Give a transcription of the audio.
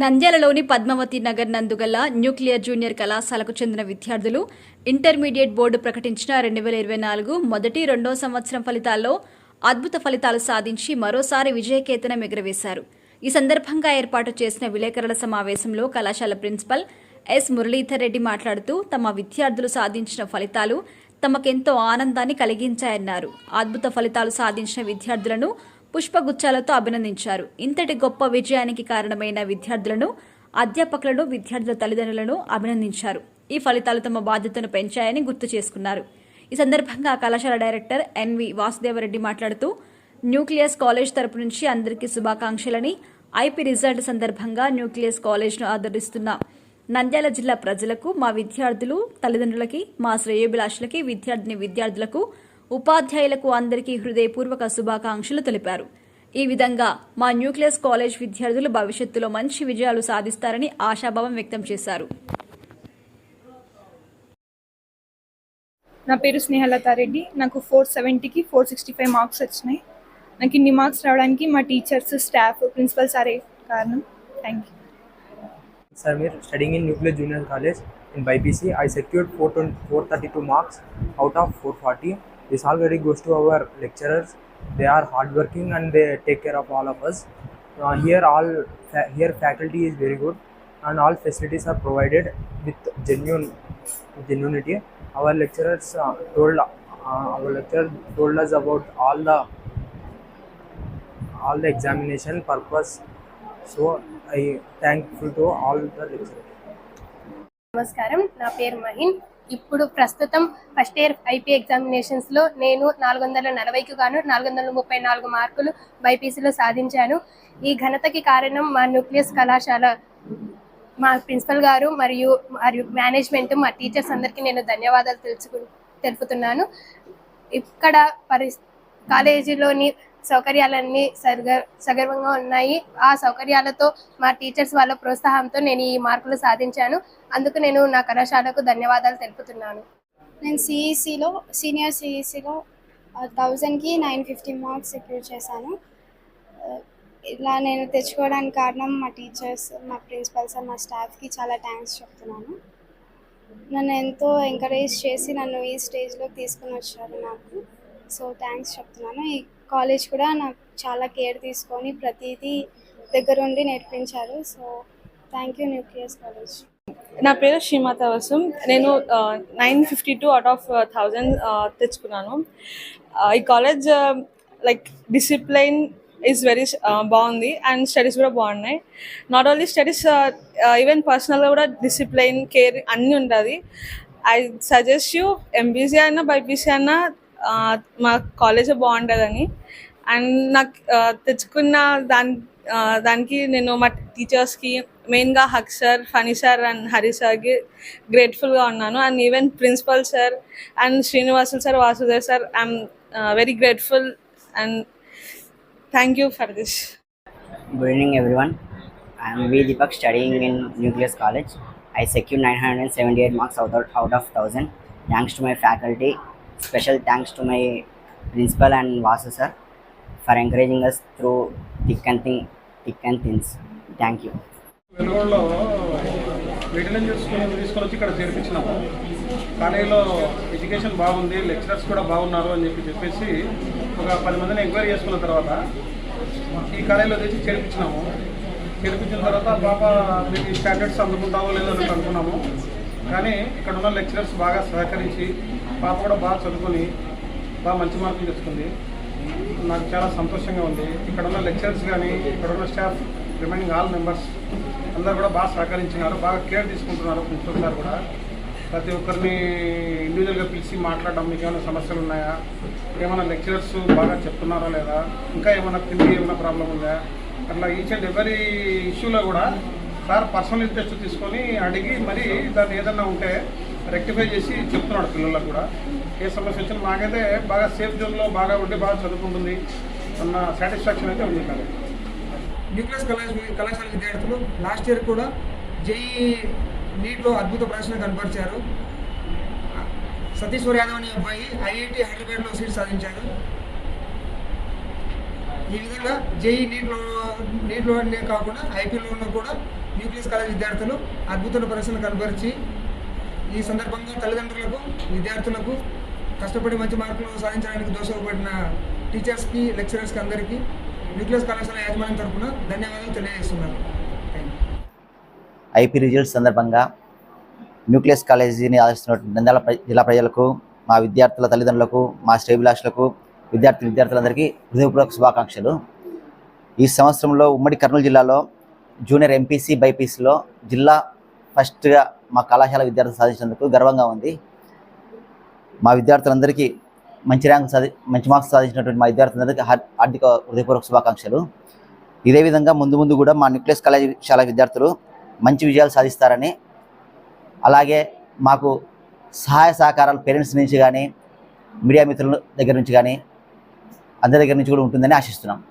నంద్యాలలోని పద్మావతి నగర్ నందుగల nuclear junior కళాశాలకు చెందిన విద్యార్థులు ఇంటర్మీడియట్ బోర్డు ప్రకటించిన రెండు వేల ఇరవై నాలుగు మొదటి రెండో సంవత్సరం ఫలితాల్లో అద్భుత ఫలితాలు సాధించి మరోసారి విజయకేతనం ఎగురవేశారు. ఈ సందర్భంగా ఏర్పాటు చేసిన విలేకరుల సమావేశంలో కళాశాల ప్రిన్సిపల్ ఎస్ మురళీధర్ రెడ్డి మాట్లాడుతూ తమ విద్యార్థులు సాధించిన ఫలితాలు తమకెంతో ఆనందాన్ని కలిగించాయన్నారు. అద్భుత ఫలితాలు సాధించిన విద్యార్థులను పుష్పగుచ్చాలతో అభినందించారు. ఇంతటి గొప్ప విజయానికి కారణమైన విద్యార్థులను అధ్యాపకులను విద్యార్థుల తల్లిదండ్రులను అభినందించారు. ఈ ఫలితాలు తమ బాధ్యతను పెంచాయని గుర్తు చేసుకున్నారు. ఈ సందర్భంగా కళాశాల డైరెక్టర్ ఎన్వి వాసుదేవరెడ్డి మాట్లాడుతూ న్యూక్లియస్ కాలేజ్ తరపు నుంచి అందరికీ శుభాకాంక్షలని ఐపీ రిజల్ట్ సందర్భంగా న్యూక్లియస్ కాలేజ్ను ఆదరిస్తున్న నంద్యాల జిల్లా ప్రజలకు మా విద్యార్థులు తల్లిదండ్రులకి మా శ్రేయోభిలాషులకి విద్యార్థిని విద్యార్థులకు ఉపాధ్యాయులకు అందరికీ హృదయపూర్వక శుభాకాంక్షలు తెలిపారు. ఈ విధంగా మా న్యూక్లియస్ కాలేజ్ విద్యార్థులు భవిష్యత్తులో మంచి విజయాలు సాధిస్తారని ఆశాభావం వ్యక్తం చేశారు. నా పేరు స్నేహలత రెడ్డి. నాకు ఫోర్ సెవెంటీకి ఫోర్ సిక్స్టీ ఫైవ్ మార్క్స్ వచ్చినాయి. నాకు ఇన్ని మార్క్స్ రావడానికి మా టీచర్స్ స్టాఫ్ ప్రిన్సిపల్ సారే కారణం. Thank you Samir, studying in Nuclear Junior College in BIPC. I secured 420 432 marks out of 440. This all credit goes to our lecturers. They are hardworking and they take care of all of us. Uh, here, all fa- here faculty is very good, and all facilities are provided with genuine genuinity. Our lecturers uh, told uh, our lecturer told us about all the all the examination purpose. So I thankful to all the lecturers. నమస్కారం నా పేరు మహిన్ ఇప్పుడు ప్రస్తుతం first year IP ఎగ్జామినేషన్స్లో నేను నాలుగు వందల నలభైకి గాను నాలుగు వందల ముప్పై నాలుగు మార్కులు బైపీసీలో సాధించాను. ఈ ఘనతకి కారణం మా న్యూక్లియస్ కళాశాల. మా ప్రిన్సిపల్ గారు మరియు మరియు మేనేజ్మెంట్ మా టీచర్స్ అందరికీ నేను ధన్యవాదాలు తెలుసుకు తెలుపుతున్నాను. ఇక్కడ పరి కాలేజీలోని సౌకర్యాలన్నీ సగ సగర్వంగా ఉన్నాయి. ఆ సౌకర్యాలతో మా టీచర్స్ వాళ్ళ ప్రోత్సాహంతో నేను ఈ మార్కులు సాధించాను. అందుకు నేను నా కళాశాలకు ధన్యవాదాలు తెలుపుతున్నాను. నేను సిఈసిలో సీనియర్ సిఈసిలో థౌజండ్కి నైన్ ఫిఫ్టీ మార్క్స్ సెక్యూర్ చేశాను. ఇలా నేను తెచ్చుకోవడానికి కారణం మా టీచర్స్ మా ప్రిన్సిపల్ సార్ మా స్టాఫ్కి చాలా థ్యాంక్స్ చెప్తున్నాను. నన్ను ఎంతో ఎంకరేజ్ చేసి నన్ను ఈ స్టేజ్లోకి తీసుకుని వచ్చారు నాకు. సో థ్యాంక్స్ చెప్తున్నాను. ఈ కాలేజ్ కూడా నాకు చాలా కేర్ తీసుకొని ప్రతిదీ దగ్గరుండి నేర్పించారు. So thank you nucleus college నా పేరు శ్రీమాత వసం. నేను nine fifty two out of thousand తెచ్చుకున్నాను. ఈ college like discipline is very బాగుంది అండ్ స్టడీస్ కూడా బాగున్నాయి. నాట్ ఓన్లీ స్టడీస్ ఈవెన్ పర్సనల్గా కూడా డిసిప్లైన్ కేర్ అన్నీ ఉంటుంది ఐ సజెస్ట్ యూ ఎంబీసీ అయినా బైపీసీ అయినా మా కాలేజ్ బాగుంటుందని అండ్ నాకు తెచ్చుకున్న దాని దానికి నేను మా టీచర్స్కి మెయిన్గా Haq sir Phani sir and Hari సార్కి గ్రేట్ఫుల్గా ఉన్నాను. And even principal sir and Srinivasulu sir Vasudev sir I'm very grateful and thank you for this good evening every one I'm V Deepak studying in nucleus college I secure nine hundred and seventy eight marks out out of thousand thanks to my faculty special thanks to my principal and Vasu sir for encouraging us through thick and thing thick and thins. Thank you వెలుగొండలో వీటిని చూసుకుని వచ్చి ఇక్కడ చేర్పించినాము. కాలేజీలో education బాగుంది lecturers కూడా బాగున్నారు అని చెప్పి చెప్పేసి ఒక పది మందిని ఎంక్వైరీ చేసుకున్న తర్వాత ఈ కాలేజీలో తెచ్చి చేర్పించినాము. చేర్పించిన తర్వాత పాప మీకు స్టాండర్డ్స్ అందుకుంటావో లేదో అని అనుకున్నాము. కానీ ఇక్కడ ఉన్న లెక్చరర్స్ బాగా సహకరించి పాప కూడా బాగా చదువుకొని బాగా మంచి మార్కులు తెచ్చుకుంది. నాకు చాలా సంతోషంగా ఉంది. ఇక్కడ ఉన్న లెక్చరర్స్ కానీ ఇక్కడ ఉన్న స్టాఫ్ రిమైనింగ్ ఆల్ మెంబర్స్ అందరూ కూడా బాగా సహకరించినారు బాగా కేర్ తీసుకుంటున్నారు ప్రిన్సిపల్ సార్ కూడా. ప్రతి ఒక్కరిని ఇండివిజువల్గా పిలిచి మాట్లాడడం మీకు ఏమైనా సమస్యలు ఉన్నాయా? ఏమైనా లెక్చరర్స్ బాగా చెప్తున్నారా లేదా? ఇంకా ఏమైనా తిండి ఏమైనా ప్రాబ్లం ఉందా? అట్లా ఈచ్ అండ్ ఎవరీ ఇష్యూలో కూడా సార్ పర్సనల్ ఇంట్రెస్ట్ తీసుకొని అడిగి మరి దాన్ని ఏదన్నా ఉంటే రెక్టిఫై చేసి చెప్తున్నాడు పిల్లలకు కూడా. ఏ సమస్య వచ్చినా మాకైతే బాగా సేఫ్ జోన్లో బాగా ఉండి బాగా చదువుకుంటుంది అన్న సాటిస్ఫాక్షన్ అయితే ఉంది కానీ న్యూక్లియస్ కళాశ కళాశాల విద్యార్థులు లాస్ట్ ఇయర్ కూడా జేఈ నీట్లో అద్భుత ప్రదర్శన కనపరిచారు. సతీశ్వర్ యాదవ్ అనే అబ్బాయి ఐఐటి హైదరాబాద్లో సీట్ సాధించారు ఈ విధంగా జేఈ నీట్లో నీటిలోనే కాకుండా ఐపీలోనూ కూడా న్యూక్లియస్ కాలేజ్ విద్యార్థులు అద్భుతమైన ప్రదర్శన కనబరిచి ఈ సందర్భంగా తల్లిదండ్రులకు విద్యార్థులకు కష్టపడి మంచి మార్కులు సాధించడానికి దోషపడిన టీచర్స్కి లెక్చరర్స్కి అందరికీ న్యూక్లియస్ కళాశాల యాజమాన్యం తరఫున ధన్యవాదాలు తెలియజేస్తున్నాను. ఐపీ రిజల్ట్స్ సందర్భంగా న్యూక్లియస్ కాలేజీని ఆదరిస్తున్న నంద్యాల జిల్లా ప్రజలకు మా విద్యార్థుల తల్లిదండ్రులకు మా శ్రేభిలాషులకు విద్యార్థి విద్యార్థులందరికీ హృదయపూర్వక శుభాకాంక్షలు. ఈ సంవత్సరంలో ఉమ్మడి కర్నూలు జిల్లాలో జూనియర్ ఎంపీసీ బైపీసీలో జిల్లా ఫస్ట్గా మా కళాశాల విద్యార్థులు సాధించినందుకు గర్వంగా ఉంది. మా విద్యార్థులందరికీ మంచి ర్యాంక్ సాధి మంచి మార్క్స్ సాధించినటువంటి మా విద్యార్థులందరికీ హార్- హృదయపూర్వక శుభాకాంక్షలు. ఇదే విధంగా ముందు ముందు కూడా మా న్యూక్లియస్ కళాశాల విద్యార్థులు మంచి విజయాలు సాధిస్తారని అలాగే మాకు సహాయ సహకారాలు పేరెంట్స్ నుంచి కానీ మీడియా మిత్రుల దగ్గర నుంచి కానీ అందరి దగ్గర నుంచి కూడా ఉంటుందని ఆశిస్తున్నాం.